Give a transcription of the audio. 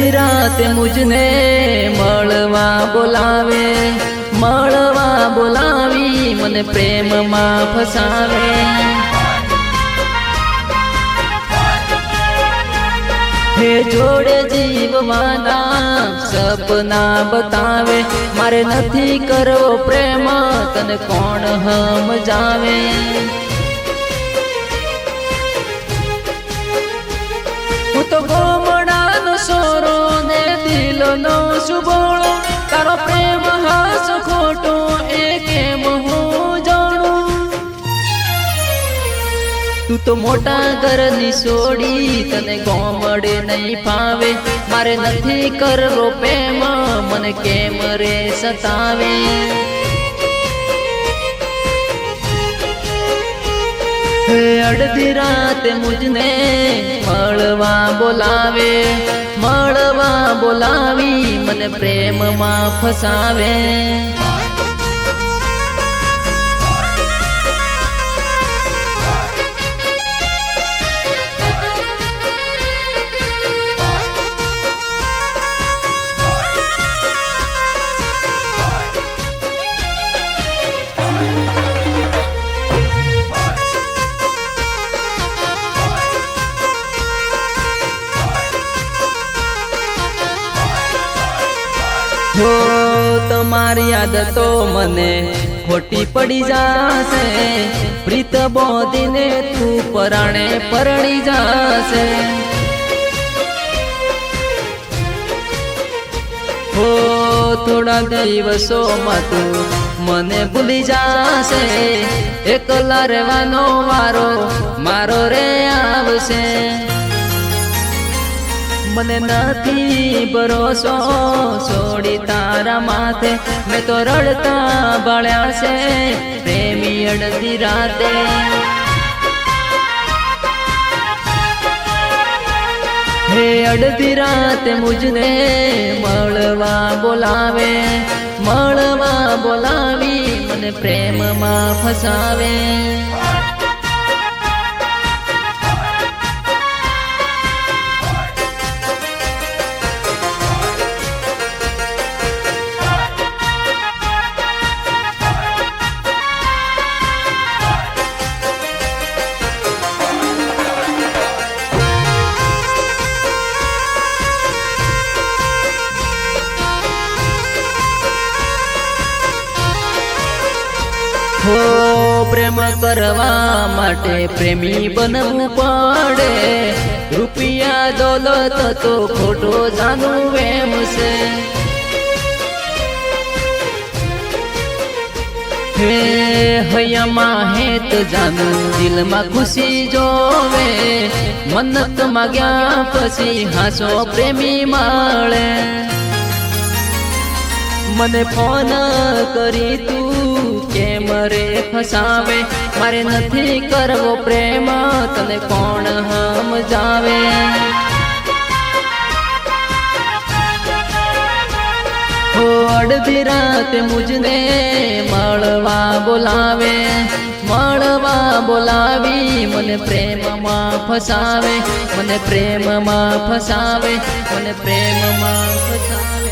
રાતે મુજને મળવા બોલાવે, મળવા બોલાવી મને પ્રેમમાં ફસાવે. હે જોડે જીવવાના સપના બતાવે, મારે નથી કરવો પ્રેમ, તને કોણ સમજાવે? હું સુબોળો તારો પ્રેમ હાસ ખોટો, એ કેમ હું તું તો મોટા ઘરની સોડી, તને ગોમડે નહીં ફાવે. મારે નથી કરવો પ્રેમ, મને કેમ રે સતાવે? અડધી રાતે મુજને મળવા બોલાવે, મળવા બોલાવી મને પ્રેમમાં ફસાવે. હો તમારી યાદ તો મને ખોટી પડી જાશે. પ્રીત બોધીને તું પરાણે પરણી જાશે. હો, થોડા દિવસોમાં તું મને ભૂલી જાશે. એકલા રહેવાનો વારો મારો રે આવશે. મને નથી ભરોસો, છોડી તારા માથે મેં તો રડતા બાળ્યા છે, પ્રેમી અડધી રાતે. હે અડધી રાતે મુજને મળવા બોલાવે, મળવા બોલાવી મને પ્રેમમાં ફસાવે. હો પ્રેમ કરવા માટે પ્રેમી બનવું પડે. રૂપિયા દોલત તો ખોટો જાનું એમ છે. હે હૈયામાં જાનું દિલમાં ખુશી જોવે. મન્નત માગ્યા પછી હાસો પ્રેમી માળે મને ફોન કરી તું કેમ ફસાવે, મારે નથી કરવો પ્રેમ, તને કોણ સમજાવે? અડધી રાતે મુજને મળવા બોલાવે, મળવા બોલાવી મને પ્રેમમાં ફસાવે, મને પ્રેમમાં ફસાવે, મને પ્રેમમાં ફસાવે.